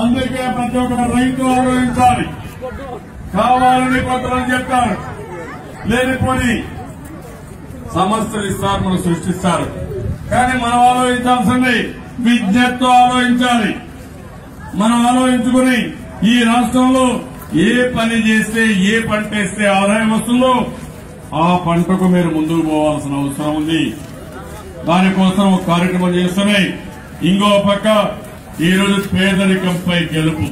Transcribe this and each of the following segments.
అందుకే ప్రతి ఒక్కరు రైతు ఆలోచించాలి కావాలని కొంతమంది చెప్తారు. లేనిపోని సమస్యలు ఇస్తారు మనం సృష్టిస్తారు. కానీ మనం ఆలోచించాల్సింది విజ్ఞతతో ఆలోచించాలి. మనం ఆలోచించుకుని ఈ రాష్ట్రంలో ఏ పని చేస్తే ఏ పంట వేస్తే ఆదాయం వస్తుందో ఆ పంటకు మీరు ముందుకు పోవాల్సిన అవసరం ఉంది. దానికోసం ఒక కార్యక్రమం చేస్తున్నాయి ఇంకో పక్క ఈరోజు పేదరికంపై గెలుపు.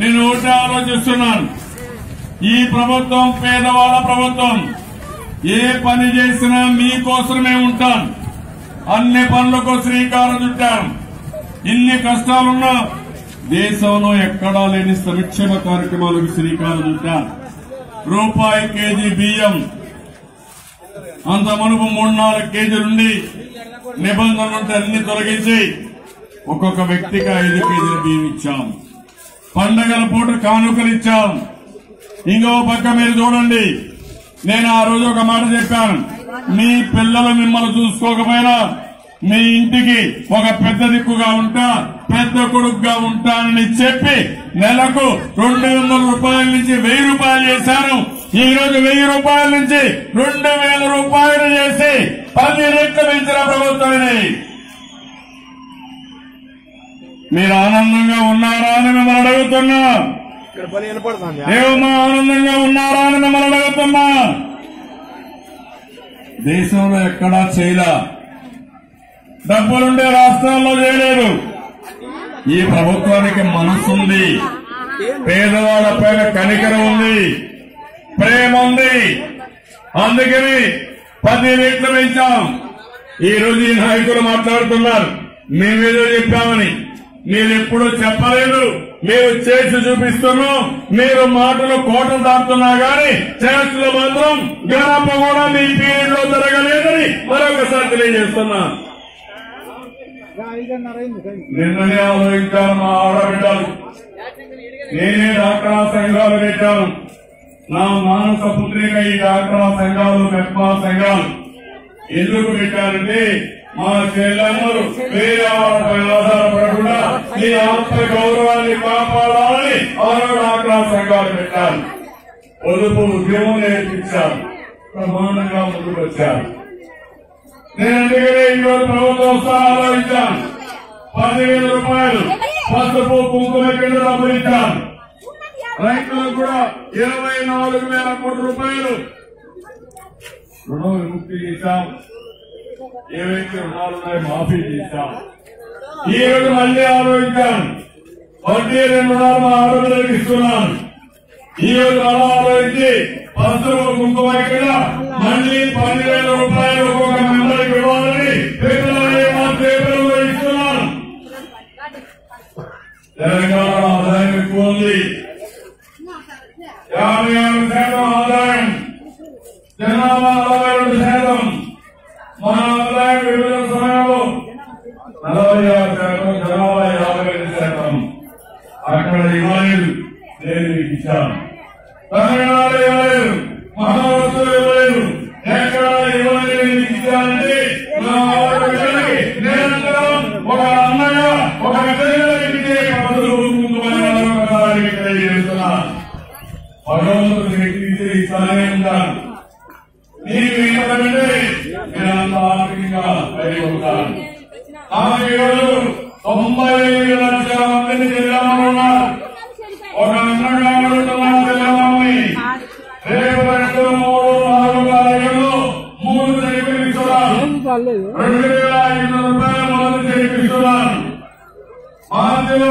నేను ఒకటే ఆలోచిస్తున్నాను. ఈ ప్రభుత్వం పేదవాళ్ళ ప్రభుత్వం ఏ పని చేసినా మీకోసమే ఉంటాను అన్ని పనులకు శ్రీకారం చుట్టాం. ఇన్ని కష్టాలున్నా దేశంలో ఎక్కడా లేని సంక్షేమ కార్యక్రమాలకు శ్రీకారం చుట్టాను రూపాయి కేజీ బియ్యం అంత మనుపు మూడు నాలుగు కేజీలుండి నిబంధనలు అన్ని తొలగించి ఒక్కొక్క వ్యక్తికి ఐదు కేజీల బియ్యం ఇచ్చాం. పండగల పూట కానుకలు ఇచ్చాం. ఇంకో పక్క మీరు చూడండి. నేను ఆ రోజు ఒక మాట చెప్పాను. మీ పిల్లలు మిమ్మల్ని చూసుకోకపోయినా మీ ఇంటికి ఒక పెద్ద దిక్కుగా ఉంటా పెద్ద కొడుకుగా ఉంటానని చెప్పి నెలకు రెండు వందల రూపాయల నుంచి వెయ్యి రూపాయలు చేశాను ఈ రోజు వెయ్యి రూపాయల నుంచి రెండు వేల రూపాయలు చేసి పది రెట్లు పెంచిన ప్రభుత్వం మీరు ఆనందంగా ఉన్నారా అని మిమ్మల్ని అడుగుతున్నా. ఏమో ఆనందంగా ఉన్నారా అని మిమ్మల్ని అడుగుతున్నా. దేశంలో ఎక్కడా చేయలా. డబ్బులుండే రాష్ట్రాల్లో చేయలేదు. ఈ ప్రభుత్వానికి మనసుంది పేదవాళ్ళ పైన కనికరం ఉంది. ప్రేమ ఉంది. అందుకని పది రేట్లు పెంచాం. ఈ రోజు ఈ నాయకులు మాట్లాడుతున్నారు. మేమేదో చెప్పామని. మీరు ఎప్పుడూ చెప్పలేదు. మీరు చేసి చూపిస్తున్నాం. మీరు మాటలు కోటలు దాటుతున్నా గాని చేతులు మాత్రం గడప కూడా మీ పీరియడ్లో జరగలేదని మరొకసారి తెలియజేస్తున్నా. నిన్ననే ఆలోచించాను మా ఆడబిడ్డలు నేనే డాక్టరా సంఘాలు పెట్టాను. నా మానస పుత్రిక ఈ డాక్టరా సంఘాలు మెప్మా సంఘాలు. ఎందుకు పెట్టారంటే మా చెల్లెమ్మలు వేరే వాళ్ళపై ఆధారపడకుండా ఈ ఆత్మ గౌరవాన్ని కాపాడాలని ఆరో డాక్టరా సంఘాలు పెట్టారు. పొదుపు ఉద్యమం నేర్పించారు. ప్రమాణంగా ముందుకు వచ్చారు నేను అందుకనే ఈరోజు ప్రభుత్వం వస్తా ఆలోచించాను పదివేల రూపాయలు పసుపు కుంకుమ కింద డబ్బులు ఇచ్చాను రైతులకు కూడా ఇరవై నాలుగు వేల కోట్ల రూపాయలు రుణం విముక్తి చేశాం ఏవైతే రుణాలు ఉన్నాయో మాఫీ చేశాం ఈ రోజు మళ్ళీ ఆలోచించాను వడ్డీ రెండు రుణాలు మా ఆడపిల్లలకు ఇస్తున్నాను ఈ రోజు అలా ఆలోచించి పసుపు కుంకుమ కింద మళ్ళీ పదివేల రూపాయలు ఒక్కొక్క తెలంగాణ ఆదాయం ఎక్కువ ఉంది యాభై ఆరు శాతం ఆదాయం. జనాభా అరవై రెండు శాతం. మన ఆదాయం వివిధ సమయంలో నలభై ఆరు శాతం జనాభా యాభై రెండు శాతం. అక్కడ ఇవ్వలేదు నేను మీకు ఇచ్చాను. తమిళనాడు ఇవ్వలేదు మహారాష్ట్ర ఇవ్వలేదు. ఎక్కడ ఇవ్వలేదు మీకు ఇచ్చానంటే నా నిరంతరం ఒక అన్నగా ఒక విధంగా నేనంత ఆర్థికంగా కలిగి ఉంటాను నాకు ఈరోజు తొంభై ఐదు లక్షల మందిని జిల్లాలో ఉన్నారు ఒక అన్నగా అడుగుతున్నా రేపు రెండు మూడు నాలుగు తారీఖులు మూడు రెండు వేల ఐదు రూపాయలు మొదలు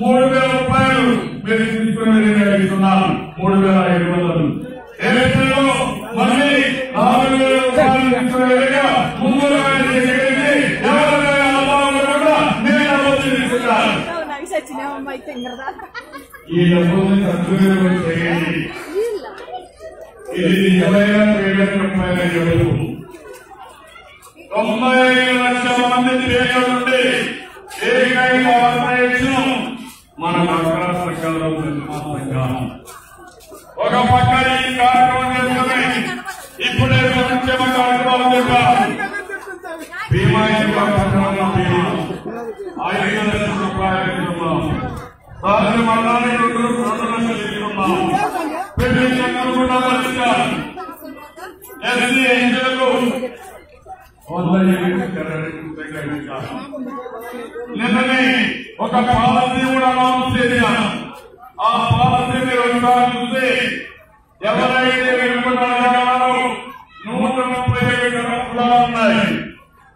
మూడు వేల రూపాయలు మీరు తీసుకుని మూడు వేల ఐదు వందలు. నాకు అయితే ఈ డబ్బుల్ని సద్వినియోగం చేయండి. ఇది నిజమైన పేదరికమైన గెలుపు తొంభై ఐదు లక్షల మంది పేదలు నుండి ఏకైక ఆర్గనైజేషన్ మన నగర సంఘంలో సంఘం ఒక పక్క ఈ కార్యక్రమం రాత్రి మరణాన్ని రెండు రెండు లక్షలు తీసుకున్నాం పెళ్ళి కూడా మంచిగా ఎస్సీ ఎన్నికలకు నిన్ననే ఒక పాలసీ కూడా అనౌన్స్ చేశాను ఆ పాలసీ మీరు ఒకసారి చూస్తే ఎవరైతే వెనుకబడ్డారో నూట ముప్పై ఏడు కూడా ఉన్నాయి.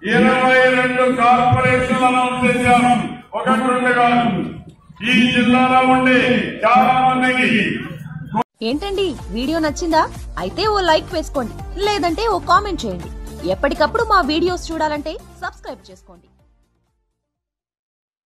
ఇరవై రెండు కార్పొరేషన్లు అనౌన్స్ చేశాను ఒకటి రెండు కాదు. ఈ జిల్లాలో ఉండే చాలా మందికి ఏంటండి? వీడియో నచ్చిందా? అయితే ఓ లైక్ వేసుకోండి. లేదంటే ఓ కామెంట్ చేయండి. ఎప్పటికప్పుడు మా వీడియోస్ చూడాలంటే సబ్స్క్రైబ్ చేసుకోండి.